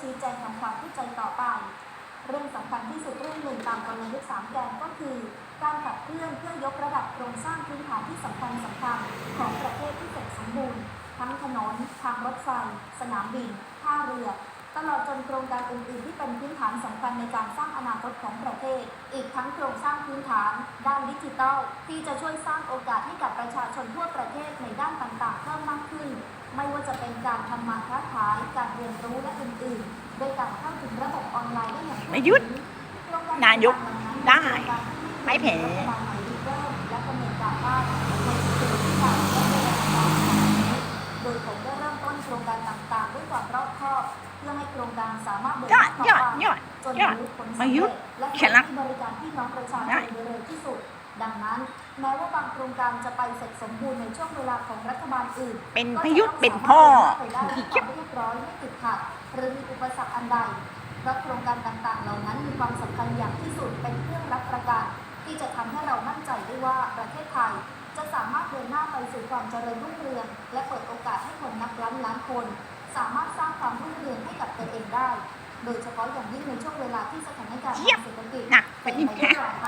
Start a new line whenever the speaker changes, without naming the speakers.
ชี้แจงทำความเข้าใจต่อไป เรื่องสำคัญที่สุดเรื่องหนึ่งตามกลยุทธ์สามแกนก็คือ การขับเคลื่อนเพื่อยกระดับโครงสร้างพื้นฐานที่สำคัญสำคัญของประเทศที่เสร็จสมบูรณ์ ทั้งถนนทางรถไฟ สนามบินท่าเรือ ตลอดจนโครงการอื่นๆที่เป็นพื้นฐานสำคัญในการสร้างอนาคตของประเทศ อีกทั้งโครงสร้างพื้นฐานด้านดิจิทัลที่จะช่วยสร้างโอกาสให้กับประชาชนทั่วประเทศในด้านต่างๆเพิ่มมากขึ้น ไม่ว่าจะเป็น การทำมาค้าขาย การเรียนรู้และอื่นๆ โดยการเข้าถึงระบบออนไลน์ได้อย่างทั่ว
ไม่หยุด
ถึงโครงกร
นายก
ต่างๆ
ได้ ไม่แพ้
รัฐบาลใหม่ริเริ่มและดำเนินการว่าในสิบปีที่ผ่านมาและในระดับต่างๆโดยผมได้เริ่มต้นโครงการต่างๆ ด้วยความรอบคอบ เพื่อให้โครงการสามารถเดินห
ยอ
น้า
ด
ต่อย
อด
ไป
ยอด
จน
ยอด
บรรลุผล
ไม่
สำ
หยุ
เร็
ด
จและ
เขียนละ
ที่บริการพี่น้องประชาช
ได้
นโดยเร็วที่สุด ดังนั้น แม้ว่าบางโครงการจะไปเสร็จสมบูรณ์ในช่วงเวลาของรัฐบาลอื่น
เป็น
ก็
พ
จะ
ยุท
ต้
ธ์
อง
เป็น
สามารถ
พ่อ
เดินหน้าไปได้ด้วยความเรียบร้อยไม่ติดขัดหรือมีอุปสรรคอันใดเพราะโครงการต่างๆ เหล่านั้นมีความสำคัญอย่างที่สุดเป็นเครื่องรับประกันที่จะทำให้เรามั่นใจได้ว่าประเทศไทยจะสามารถเดินหน้าไปสู่ความเจริญรุ่งเรือง และเปิดโอกาสให้คนนับล้านล้านคน สามารถสร้างความรุ่งเรืองให้กับตัวเองได้ โดยเฉพาะอย่างยิ่งในช่วงเวลาที่สถานการณ์ทางเศรษฐกิจ
น่ะเป็
เป็นน
ยัง
ไป
ไง
ด้วยความท้าทาย